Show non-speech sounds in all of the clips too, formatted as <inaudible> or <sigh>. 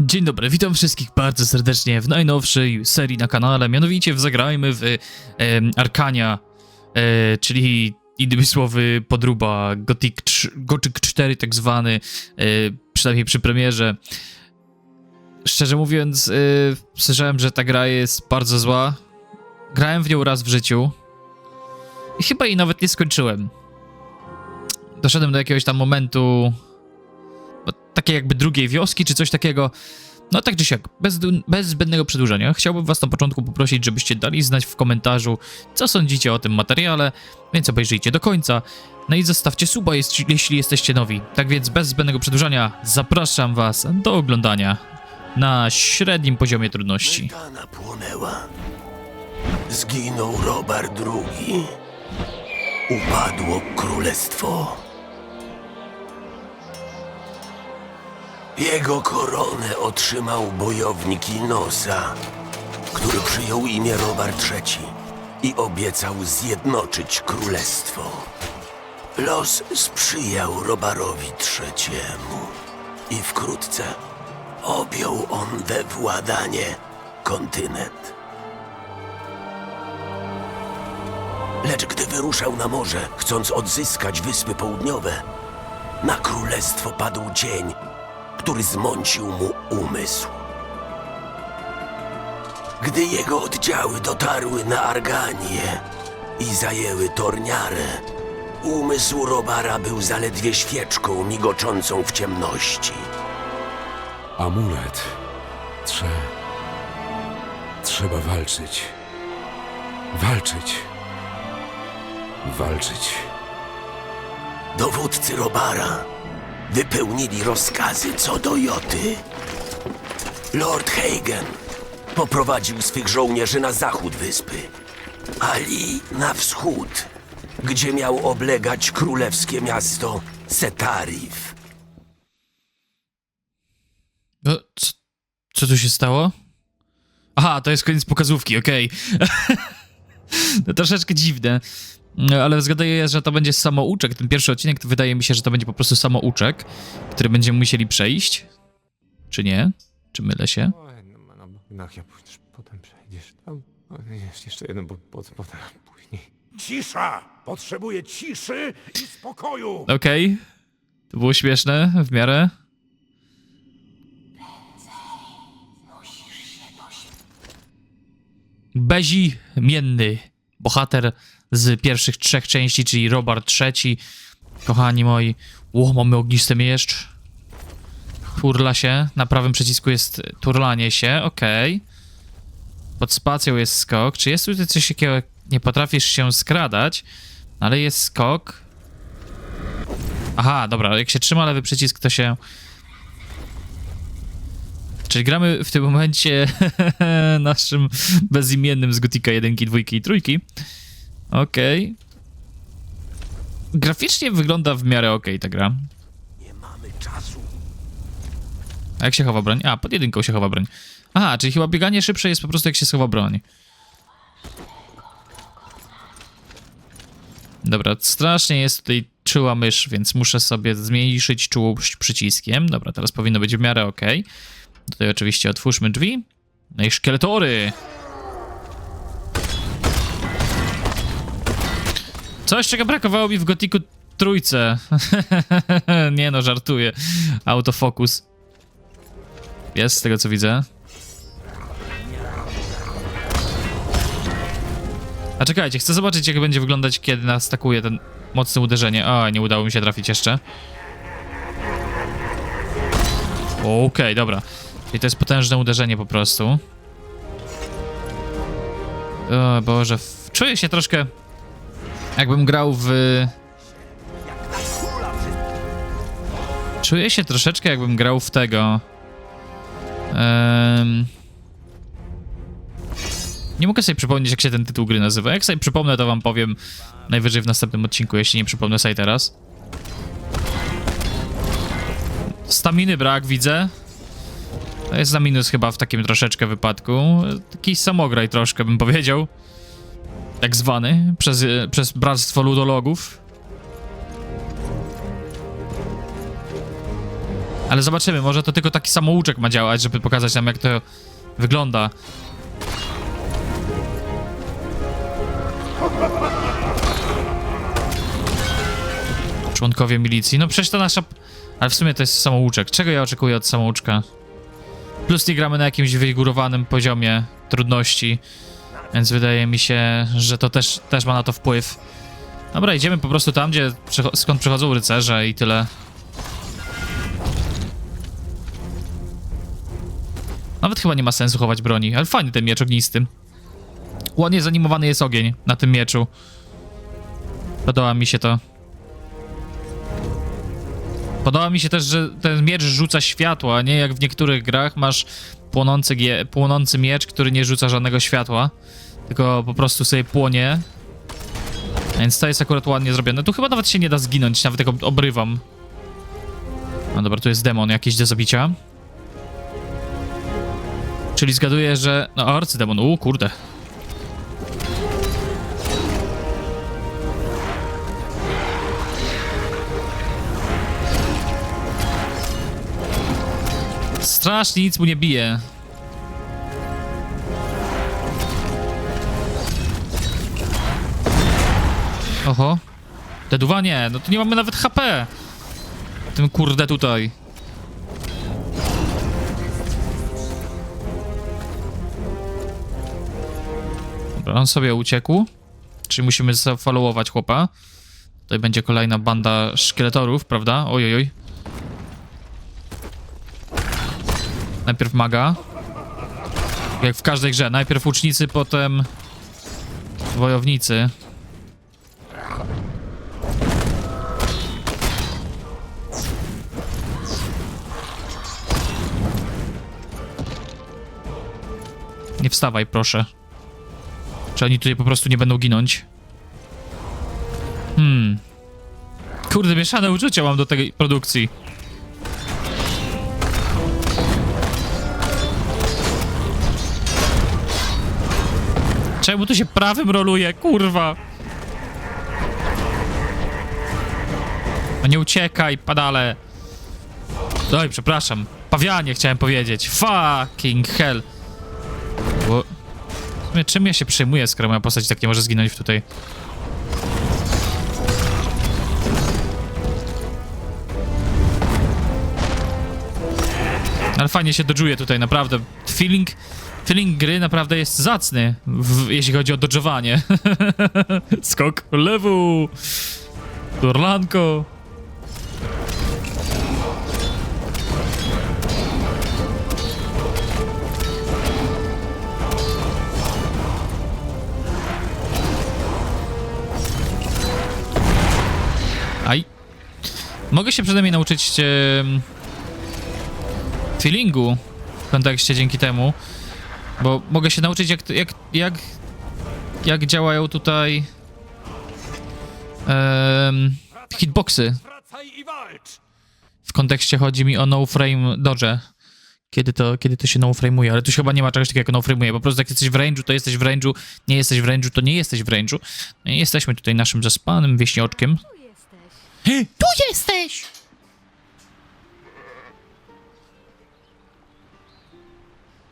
Dzień dobry, witam wszystkich bardzo serdecznie w najnowszej serii na kanale, mianowicie w Zagrajmy w em, Arkania, e, czyli innymi słowy podruba Gothic, 3, Gothic 4 tak zwany, e, przynajmniej przy premierze. Szczerze mówiąc, e, słyszałem, że ta gra jest bardzo zła. Grałem w nią raz w życiu i chyba jej nawet nie skończyłem. Doszedłem do jakiegoś tam momentu, takiej jakby drugiej wioski, czy coś takiego. No tak czy siak, bez, bez zbędnego przedłużenia, chciałbym was na początku poprosić, żebyście dali znać w komentarzu, co sądzicie o tym materiale, więc obejrzyjcie do końca. No i zostawcie suba, jeśli jesteście nowi. Tak więc bez zbędnego przedłużania, zapraszam was do oglądania na średnim poziomie trudności. Płonęła. Zginął Robert II. Upadło królestwo. Jego koronę otrzymał bojownik Inosa, który przyjął imię Robert III i obiecał zjednoczyć królestwo. Los sprzyjał Robarowi III i wkrótce objął on we władanie kontynent. Lecz gdy wyruszał na morze, chcąc odzyskać Wyspy Południowe, na królestwo padł cień, który zmącił mu umysł. Gdy jego oddziały dotarły na Arganię i zajęły Torniarę, umysł Robara był zaledwie świeczką migoczącą w ciemności. Amulet. Trze... Trzeba walczyć. Walczyć. Walczyć. Dowódcy Robara wypełnili rozkazy co do Joty. Lord Hagen poprowadził swych żołnierzy na zachód wyspy, Ali na wschód, gdzie miał oblegać królewskie miasto Setarif. No, co, co tu się stało? Aha, to jest koniec pokazówki, okej. <laughs> to troszeczkę dziwne. No, Ale zgaduję, że to będzie samouczek. Ten pierwszy odcinek to wydaje mi się, że to będzie po prostu samouczek, który będziemy musieli przejść. Czy nie? Czy mylę się? No, no, no, no ja pójdziesz, potem przejdziesz. Tam, o, jest jeszcze jeden, bo po, potem później. Cisza! Potrzebuję ciszy i spokoju! Okej. To było śmieszne w miarę. Bezi Mienny, bohater z pierwszych trzech części, czyli Robert III. Kochani moi, ło, mamy ognisty mieszcz. Turla się, na prawym przycisku jest turlanie się, okej. Pod spacją jest skok. Czy jest tutaj coś takiego, nie potrafisz się skradać, ale jest skok. Aha, dobra, jak się trzyma lewy przycisk, to się... Czyli gramy w tym momencie <laughs> naszym bezimiennym z Gotika 1, 2 i 3. Okej. Graficznie wygląda w miarę okej ta gra. Nie mamy czasu. A jak się chowa broń? A, pod jedynką się chowa broń. Aha, czyli chyba bieganie szybsze jest po prostu jak się schowa broń. Dobra, strasznie jest tutaj czuła mysz, więc muszę sobie zmniejszyć czułość przyciskiem. Dobra, teraz powinno być w miarę ok. Tutaj oczywiście otwórzmy drzwi. No i szkieletory! Coś, czego brakowało mi w Gotiku trójce. <laughs> Nie no, żartuję. Autofokus. Jest, z tego co widzę. A czekajcie, chcę zobaczyć jak będzie wyglądać, kiedy nas atakuje ten mocne uderzenie. O, nie udało mi się trafić jeszcze. Okej, dobra. Czyli to jest potężne uderzenie po prostu. O Boże, czuję się troszkę jakbym grał w... Czuję się troszeczkę jakbym grał w tego... Nie mogę sobie przypomnieć, jak się ten tytuł gry nazywa. Jak sobie przypomnę, to wam powiem najwyżej w następnym odcinku, jeśli nie przypomnę sobie teraz. Staminy brak, widzę. Jest za minus chyba w takim troszeczkę wypadku. Taki samograj troszkę, bym powiedział. Tak zwany, przez, przez Bractwo Ludologów. Ale zobaczymy, może to tylko taki samouczek ma działać, żeby pokazać nam jak to wygląda. Członkowie milicji. No przecież to nasza... Ale w sumie to jest samouczek. Czego ja oczekuję od samouczka? Plus nie gramy na jakimś wygórowanym poziomie trudności. Więc wydaje mi się, że to też, też ma na to wpływ. Dobra, idziemy po prostu tam, gdzie skąd przychodzą rycerze i tyle. Nawet chyba nie ma sensu chować broni, ale fajny ten miecz ognisty. Ładnie zanimowany jest ogień na tym mieczu. Podoba mi się to. Podoba mi się też, że ten miecz rzuca światło, a nie jak w niektórych grach masz płonący, płonący miecz, który nie rzuca żadnego światła, tylko po prostu sobie płonie. Więc to jest akurat ładnie zrobione. Tu chyba nawet się nie da zginąć, nawet jak ob- obrywam. No dobra, tu jest demon jakiś do zabicia. Czyli zgaduję, że... No, arcydemon, u kurde. Strasznie nic mu nie bije. Oho. Deduwa nie, no to nie mamy nawet HP. Tym kurde tutaj. Dobra, on sobie uciekł. Czyli musimy zafollowować chłopa. Tutaj będzie kolejna banda szkieletorów, prawda? Oj, oj, oj. Najpierw maga. Jak w każdej grze. Najpierw łucznicy, potem wojownicy. Nie wstawaj, proszę. Czy oni tutaj po prostu nie będą ginąć? Hmm. Kurde, mieszane uczucia mam do tej produkcji. Czemu tu się prawym roluje? Kurwa. No nie uciekaj, padale. Oj, przepraszam. Pawianie chciałem powiedzieć. Fucking hell. Bo... Czym ja się przejmuję, skoro moja postać tak nie może zginąć tutaj? Ale fajnie się dodżuje tutaj, naprawdę. Feeling, feeling gry naprawdę jest zacny, w, jeśli chodzi o dodżowanie. <laughs> Skok lewu. Turlanko. Aj. Mogę się przynajmniej nauczyć em, feelingu w kontekście dzięki temu, bo mogę się nauczyć jak, jak, jak, jak działają tutaj em, hitboxy. W kontekście chodzi mi o no frame dodge. Kiedy to, kiedy to się no frame'uje, ale tu się chyba nie ma czegoś takiego jak no frame'uje. Po prostu jak jesteś w range'u, to jesteś w range'u, nie jesteś w range'u, to nie jesteś w range'u. No i Jesteśmy tutaj naszym zaspanym wieśnioczkiem. Tu jesteś. Tu jesteś!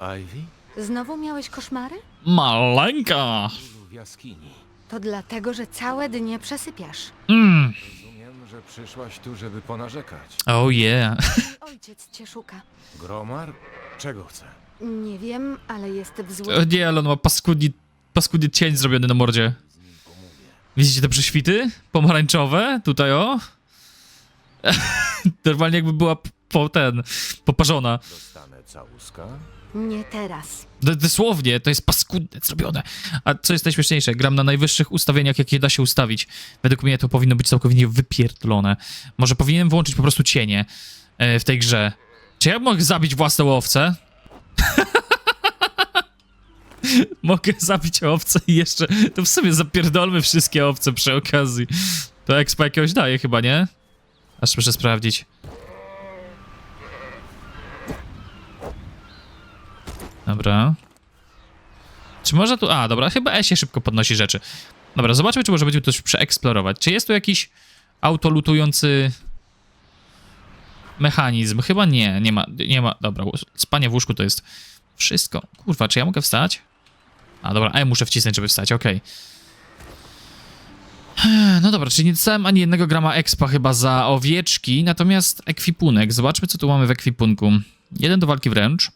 Ivy? Znowu miałeś koszmary? Maleńka! W jaskini. To dlatego, że całe dnie przesypiasz. Mm. Rozumiem, że przyszłaś tu, żeby ponarzekać. Oh yeah. <laughs> Mój ojciec cię szuka. Gromar? Czego chce? Nie wiem, ale jest w O złym... nie, ale on ma paskudni, paskudny cień zrobiony na mordzie. Widzicie te prześwity? Pomarańczowe? Tutaj o. <laughs> Normalnie jakby była po ten, poparzona. Dostanę całuska? Nie teraz. D- Dosłownie, to jest paskudne zrobione. A co jest najśmieszniejsze, gram na najwyższych ustawieniach, jakie da się ustawić. Według mnie to powinno być całkowicie wypierdolone. Może powinienem włączyć po prostu cienie e, w tej grze. Czy ja mogę zabić własną owcę? <laughs> mogę zabić owcę i jeszcze... To w sumie zapierdolmy wszystkie owce przy okazji. To expa jakiegoś daje chyba, nie? Aż muszę sprawdzić. Dobra. Czy można tu... A, dobra, chyba E się szybko podnosi rzeczy. Dobra, zobaczmy, czy możemy tu coś przeeksplorować. Czy jest tu jakiś autolutujący... mechanizm. Chyba nie, nie ma, nie ma. Dobra, spanie w łóżku to jest wszystko. Kurwa, czy ja mogę wstać? A dobra, E muszę wcisnąć, żeby wstać, okej. No dobra, czyli nie dostałem ani jednego grama expa chyba za owieczki, natomiast ekwipunek. Zobaczmy, co tu mamy w ekwipunku. Jeden do walki wręcz.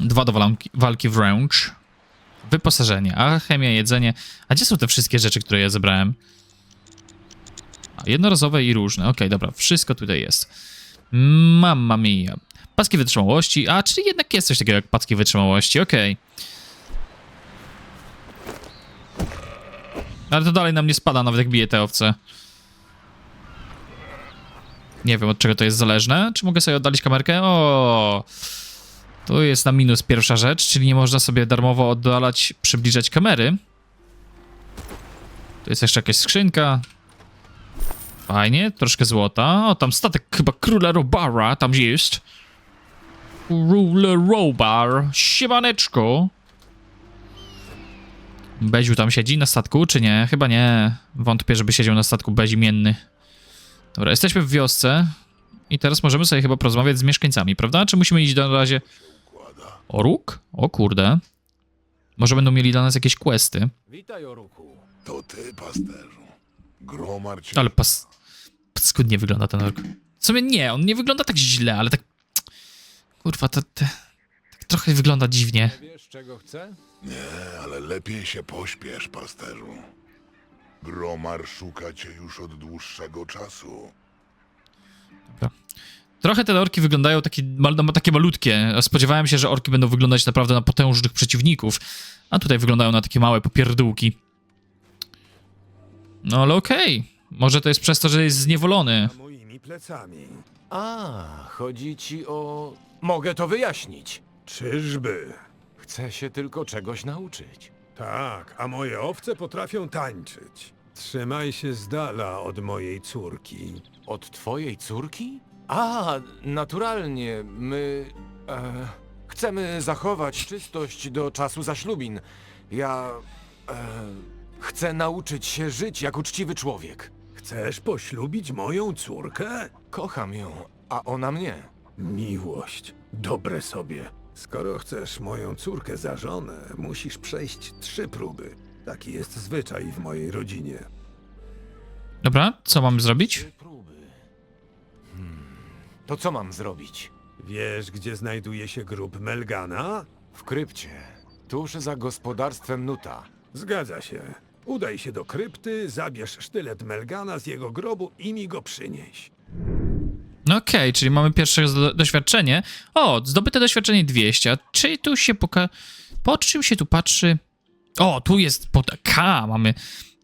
Dwa do walki, walki wręcz. Wyposażenie, alchemia, jedzenie. A gdzie są te wszystkie rzeczy, które ja zebrałem? A, jednorazowe i różne. Okej, dobra, wszystko tutaj jest. Mamma mia. Paski wytrzymałości. A, czyli jednak jest coś takiego jak paski wytrzymałości, okej. Ale to dalej nam nie spada, nawet jak bije te owce. Nie wiem, od czego to jest zależne. Czy mogę sobie oddalić kamerkę? O, Tu jest na minus pierwsza rzecz, czyli nie można sobie darmowo oddalać, przybliżać kamery. Tu jest jeszcze jakaś skrzynka. Fajnie, troszkę złota. O, tam statek chyba króla Robara tam jest. Króle Robar, siemaneczko. Beziu tam siedzi na statku, czy nie? Chyba nie. Wątpię, żeby siedział na statku bezimienny. Dobra, jesteśmy w wiosce i teraz możemy sobie chyba porozmawiać z mieszkańcami, prawda? Czy musimy iść na razie... O róg? O kurde. Może będą mieli dla nas jakieś questy. Witaj, Oruku. To ty, pasterzu. Gromar cię... Ale pas... Paskudnie wygląda ten ork. W sumie nie, on nie wygląda tak źle, ale tak... Kurwa, to... to tak trochę wygląda dziwnie. Wiesz, czego chcę? Ale lepiej się pośpiesz, pasterzu. Gromar szuka cię już od dłuższego czasu. Trochę te orki wyglądają takie, mal, no, takie malutkie. Spodziewałem się, że orki będą wyglądać naprawdę na potężnych przeciwników, a tutaj wyglądają na takie małe popierdółki. No ale okej. Może to jest przez to, że jest zniewolony. moimi plecami. A, chodzi ci o... Mogę to wyjaśnić. Czyżby? Chcę się tylko czegoś nauczyć. Tak, a moje owce potrafią tańczyć. Trzymaj się z dala od mojej córki. Od twojej córki? A, naturalnie, my... E, chcemy zachować czystość do czasu zaślubin. Ja... E, chcę nauczyć się żyć jak uczciwy człowiek. Chcesz poślubić moją córkę? Kocham ją, a ona mnie. Miłość. Dobre sobie. Skoro chcesz moją córkę za żonę, musisz przejść trzy próby. Taki jest zwyczaj w mojej rodzinie. Dobra, co mamy zrobić? Próby. To co mam zrobić? Wiesz, gdzie znajduje się grób Melgana? W krypcie, tuż za gospodarstwem Nuta. Zgadza się. Udaj się do krypty, zabierz sztylet Melgana z jego grobu i mi go przynieś. No okej, czyli mamy pierwsze do, doświadczenie. O, zdobyte doświadczenie 200. A Czy tu się poka... Po czym się tu patrzy? O, tu jest pod K. Mamy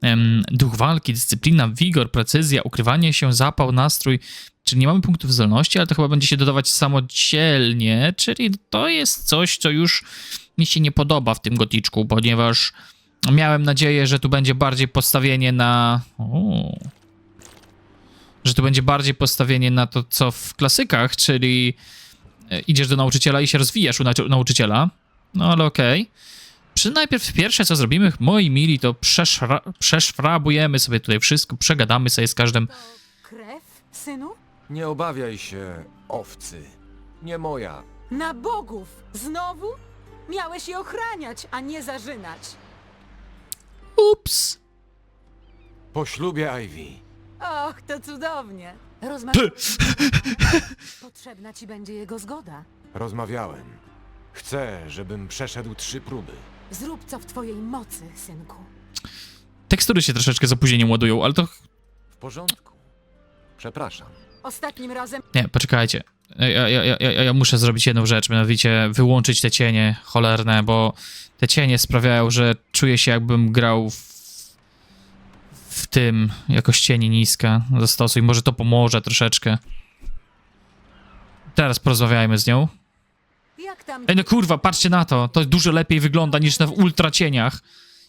em, duch walki, dyscyplina, wigor, precyzja, ukrywanie się, zapał, nastrój. Czyli nie mamy punktów zdolności, ale to chyba będzie się dodawać samodzielnie, czyli to jest coś, co już mi się nie podoba w tym goticzku, ponieważ miałem nadzieję, że tu będzie bardziej postawienie na... O że tu będzie bardziej postawienie na to, co w klasykach, czyli e, idziesz do nauczyciela i się rozwijasz u nau- nauczyciela. No ale okej. Przy najpierw pierwsze, co zrobimy, moi mili, to przeszfrabujemy sobie tutaj wszystko, przegadamy sobie z każdym. Krew, synu? Nie obawiaj się, owcy. Nie moja. Na bogów! Znowu? Miałeś je ochraniać, a nie zarzynać. Ups! Po ślubie Ivy. Och, to cudownie. Rozmawiaj. Potrzebna ci będzie jego zgoda. Rozmawiałem. Chcę, żebym przeszedł trzy próby. Zrób co w twojej mocy, synku. Tekstury się troszeczkę z opóźnieniem ładują, ale to... W porządku. Przepraszam. Ostatnim razem Nie, poczekajcie. Ja, ja, ja, ja, ja muszę zrobić jedną rzecz, mianowicie wyłączyć te cienie cholerne, bo te cienie sprawiają, że czuję się jakbym grał w, w tym, jakoś cieni niska. Zastosuj, może to pomoże troszeczkę. Teraz porozmawiajmy z nią. Jak tam Ej, no kurwa, patrzcie na to. To dużo lepiej wygląda niż na ultra cieniach.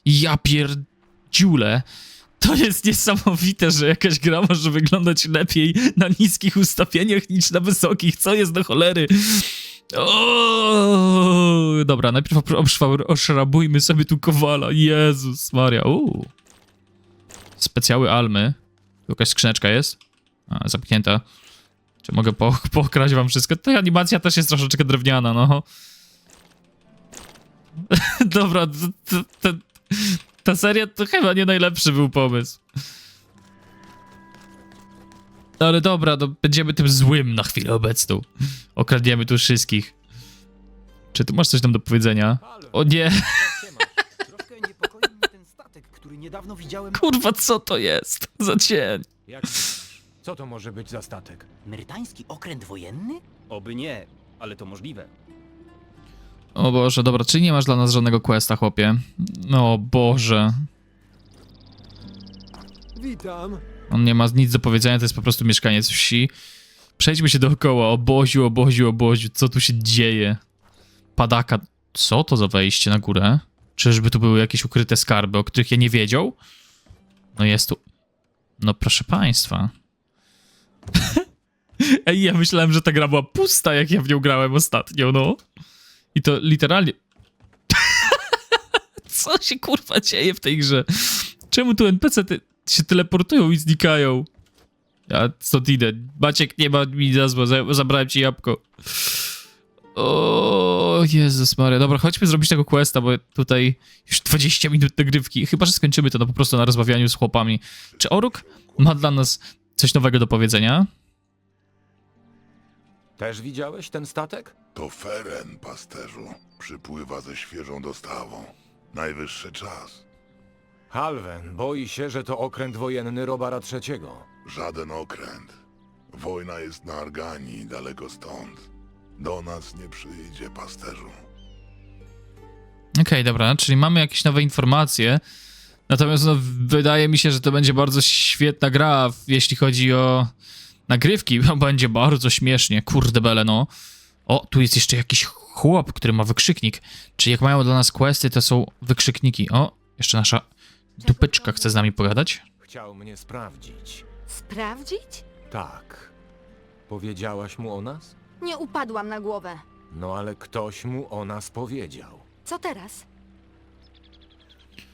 Ja pierdziule. To jest niesamowite, że jakaś gra może wyglądać lepiej na niskich ustawieniach niż na wysokich. Co jest do cholery? O, dobra, najpierw oszrabujmy sobie tu kowala. Jezus Maria. Uu. Specjały Almy. Tu jakaś skrzyneczka jest. A, zamknięta. Czy mogę po, <laughs> pokraść wam wszystko? Ta animacja też jest troszeczkę drewniana, no. <laughs> Dobra, t, t, t, ta seria to chyba nie najlepszy był pomysł. No ale dobra, no, będziemy tym złym na chwilę obecną. Okradniemy tu wszystkich. Czy tu masz coś tam do powiedzenia? O nie, Troszkę niepokoi mnie ten statek, który niedawno widziałem. kurwa, co to jest za cień? Jak myślisz? Co to może być za statek? Merytański okręt wojenny? Oby nie, ale to możliwe. O Boże, dobra, czyli nie masz dla nas żadnego questa, chłopie? No Boże. Witam. On nie ma nic do powiedzenia, to jest po prostu mieszkaniec wsi. Przejdźmy się dookoła, oboziu, oboziu, oboziu, co tu się dzieje? Padaka, co to za wejście na górę? Czyżby tu były jakieś ukryte skarby, o których ja nie wiedział? No jest tu... No proszę państwa. <laughs> Ej, ja myślałem, że ta gra była pusta, jak ja w nią grałem ostatnio, no. I to literalnie... <laughs> co się kurwa dzieje w tej grze? Czemu tu NPC -ty się teleportują i znikają? Ja stąd idę. Maciek nie ma mi za- zabrałem ci jabłko. O Jezus Maria. Dobra, chodźmy zrobić tego questa, bo tutaj już 20 minut nagrywki. Chyba, że skończymy to no, po prostu na rozmawianiu z chłopami. Czy Oruk ma dla nas coś nowego do powiedzenia? Też widziałeś ten statek? To Feren, pasterzu. Przypływa ze świeżą dostawą. Najwyższy czas. Halven boi się, że to okręt wojenny Robara III. Żaden okręt. Wojna jest na Arganii, daleko stąd. Do nas nie przyjdzie, pasterzu. Okej, dobra, czyli mamy jakieś nowe informacje. Natomiast no, wydaje mi się, że to będzie bardzo świetna gra, w- jeśli chodzi o nagrywki. <laughs> Będzie bardzo śmiesznie, kurde bele, no. O, tu jest jeszcze jakiś chłop, który ma wykrzyknik. Czyli jak mają dla nas questy, to są wykrzykniki. O, jeszcze nasza dupeczka chce z nami pogadać. Chciał mnie sprawdzić. Sprawdzić? Tak. Powiedziałaś mu o nas? Nie upadłam na głowę. No ale ktoś mu o nas powiedział. Co teraz?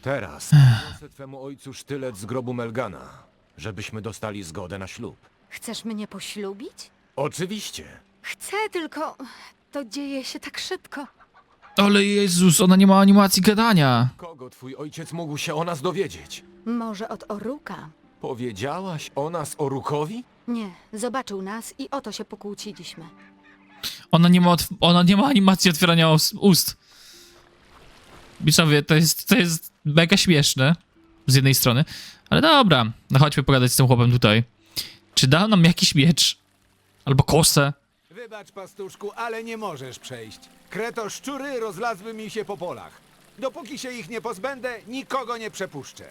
Teraz <sighs> przyniosę twemu ojcu sztylet z grobu Melgana, żebyśmy dostali zgodę na ślub. Chcesz mnie poślubić? Oczywiście. Chcę, tylko to dzieje się tak szybko. Ale Jezus, ona nie ma animacji gadania. Kogo twój ojciec mógł się o nas dowiedzieć? Może od Oruka? Powiedziałaś o nas Orukowi? Nie, zobaczył nas i o to się pokłóciliśmy. Ona nie ma, otw- ona nie ma animacji otwierania os- ust. Widzowie, to jest, to jest mega śmieszne z jednej strony, ale dobra, no chodźmy pogadać z tym chłopem tutaj. Czy da nam jakiś miecz? Albo kosę? Wybacz, pastuszku, ale nie możesz przejść. Kreto szczury rozlazły mi się po polach. Dopóki się ich nie pozbędę, nikogo nie przepuszczę.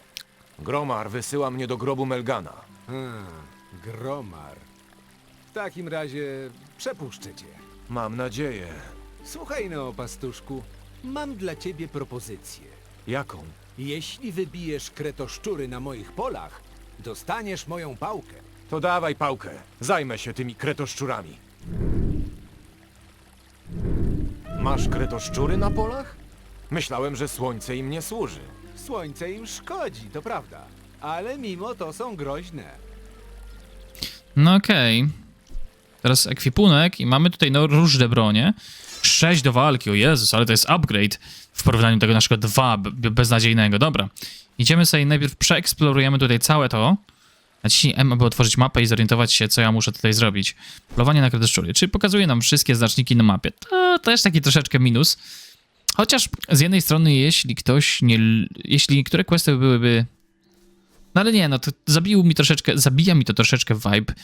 Gromar wysyła mnie do grobu Melgana. Hmm, gromar. W takim razie przepuszczę cię. Mam nadzieję. Słuchaj no, pastuszku, mam dla ciebie propozycję. Jaką? Jeśli wybijesz kretoszczury na moich polach, dostaniesz moją pałkę. To dawaj pałkę. Zajmę się tymi kretoszczurami. Masz kretoszczury na polach? Myślałem, że słońce im nie służy. Słońce im szkodzi, to prawda, ale mimo to są groźne. No okej. Teraz ekwipunek i mamy tutaj no, różne bronie. 6 do walki, o Jezus, ale to jest upgrade w porównaniu do tego naszego 2 beznadziejnego. Dobra. Idziemy sobie najpierw przeeksplorujemy tutaj całe to. Naciśnij M, aby otworzyć mapę i zorientować się, co ja muszę tutaj zrobić. Polowanie na kretoszczury, czyli pokazuje nam wszystkie znaczniki na mapie. To też taki troszeczkę minus. Chociaż z jednej strony, jeśli ktoś nie... Jeśli niektóre questy byłyby no ale nie, no to zabił mi troszeczkę, zabija mi to troszeczkę vibe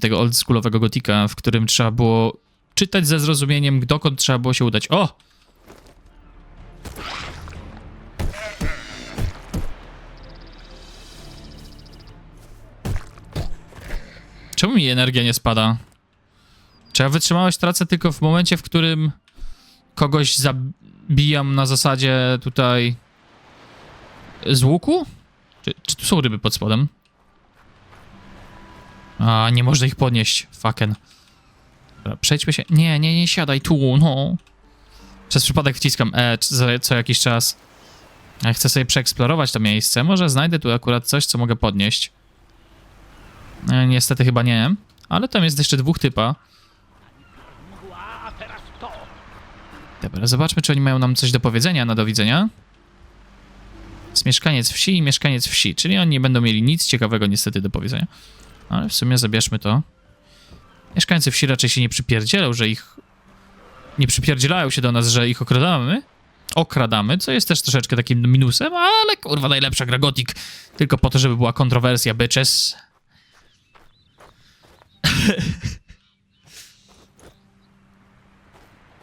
tego oldschoolowego gotika, w którym trzeba było czytać ze zrozumieniem, dokąd trzeba było się udać. O! Czemu mi energia nie spada? Czy ja wytrzymałość tracę tylko w momencie, w którym kogoś zabijam na zasadzie tutaj z łuku? Czy, czy tu są ryby pod spodem? A, nie można ich podnieść. Fucken. Dobra, przejdźmy się. Nie, nie, nie siadaj tu, no. Przez przypadek wciskam E co, jakiś czas. Ja chcę sobie przeeksplorować to miejsce. Może znajdę tu akurat coś, co mogę podnieść. E, niestety chyba nie. Ale tam jest jeszcze dwóch typa. Dobra, zobaczmy, czy oni mają nam coś do powiedzenia, na do widzenia. Jest mieszkaniec wsi i mieszkaniec wsi, czyli oni nie będą mieli nic ciekawego niestety do powiedzenia. Ale w sumie zabierzmy to. Mieszkańcy wsi raczej się nie przypierdzielą, że ich... Nie przypierdzielają się do nas, że ich okradamy. Okradamy, co jest też troszeczkę takim minusem, ale kurwa najlepsza gra Gothic. Tylko po to, żeby była kontrowersja, bitches. <laughs>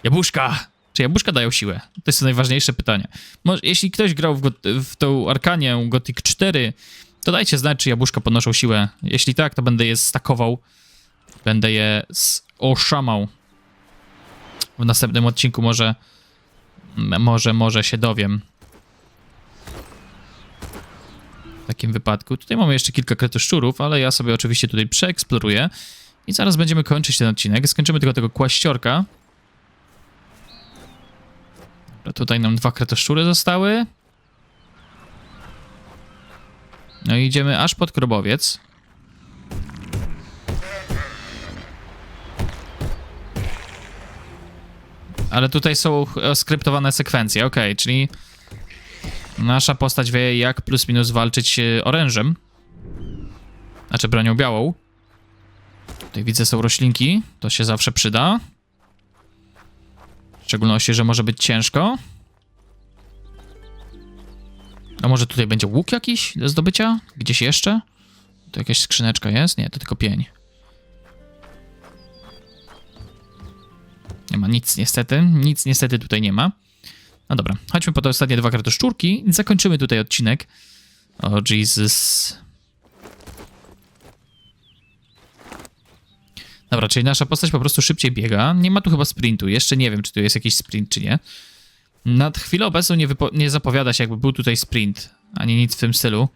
Jabłuszka! Czy jabłuszka dają siłę? To jest najważniejsze pytanie. Może, jeśli ktoś grał w, w tą Arkanię Gothic 4, to dajcie znać, czy jabłuszka podnoszą siłę. Jeśli tak, to będę je stakował. Będę je oszamał. W następnym odcinku może, może, może się dowiem. W takim wypadku. Tutaj mamy jeszcze kilka kretoszczurów, ale ja sobie oczywiście tutaj przeeksploruję. I zaraz będziemy kończyć ten odcinek. Skończymy tylko tego kłaściorka. Dobra, tutaj nam dwa kretoszczury zostały. No i idziemy aż pod Krobowiec. Ale tutaj są skryptowane sekwencje, okej, czyli nasza postać wie jak plus minus walczyć e, orężem. Znaczy bronią białą. Tutaj widzę są roślinki, to się zawsze przyda. W szczególności, że może być ciężko. A może tutaj będzie łuk jakiś do zdobycia? Gdzieś jeszcze? Tu jakaś skrzyneczka jest? Nie, to tylko pień. Nie ma nic niestety. Nic niestety tutaj nie ma. No dobra, chodźmy po te ostatnie dwa kartoszczurki i zakończymy tutaj odcinek. O Jesus. Dobra, czyli nasza postać po prostu szybciej biega. Nie ma tu chyba sprintu. Jeszcze nie wiem, czy tu jest jakiś sprint, czy nie. Na chwilę obecną nie, nie zapowiada się, jakby był tutaj sprint, ani nic w tym stylu.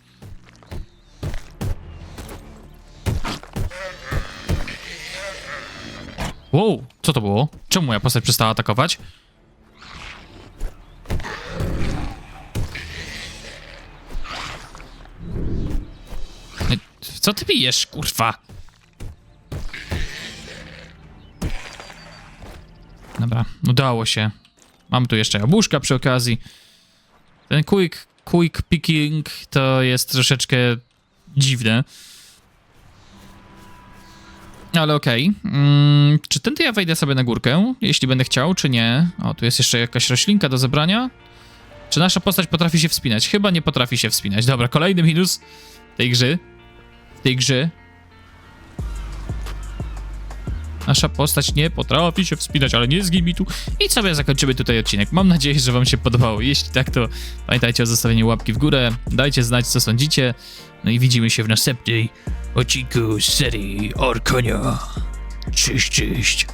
Wow, co to było? Czemu moja postać przestała atakować? Co ty bijesz, kurwa? Dobra, udało się. Mam tu jeszcze jabłuszka przy okazji. Ten quick, quick picking to jest troszeczkę dziwne. Ale okej. Mm, czy tędy ja wejdę sobie na górkę, jeśli będę chciał, czy nie? O, tu jest jeszcze jakaś roślinka do zebrania. Czy nasza postać potrafi się wspinać? Chyba nie potrafi się wspinać. Dobra, kolejny minus tej gry. Tej grze. Nasza postać nie potrafi się wspinać, ale nie z tu. I sobie zakończymy tutaj odcinek. Mam nadzieję, że wam się podobało. Jeśli tak, to pamiętajcie o zostawieniu łapki w górę. Dajcie znać, co sądzicie. No i widzimy się w następnej odcinku serii Orkonia. Cześć, cześć.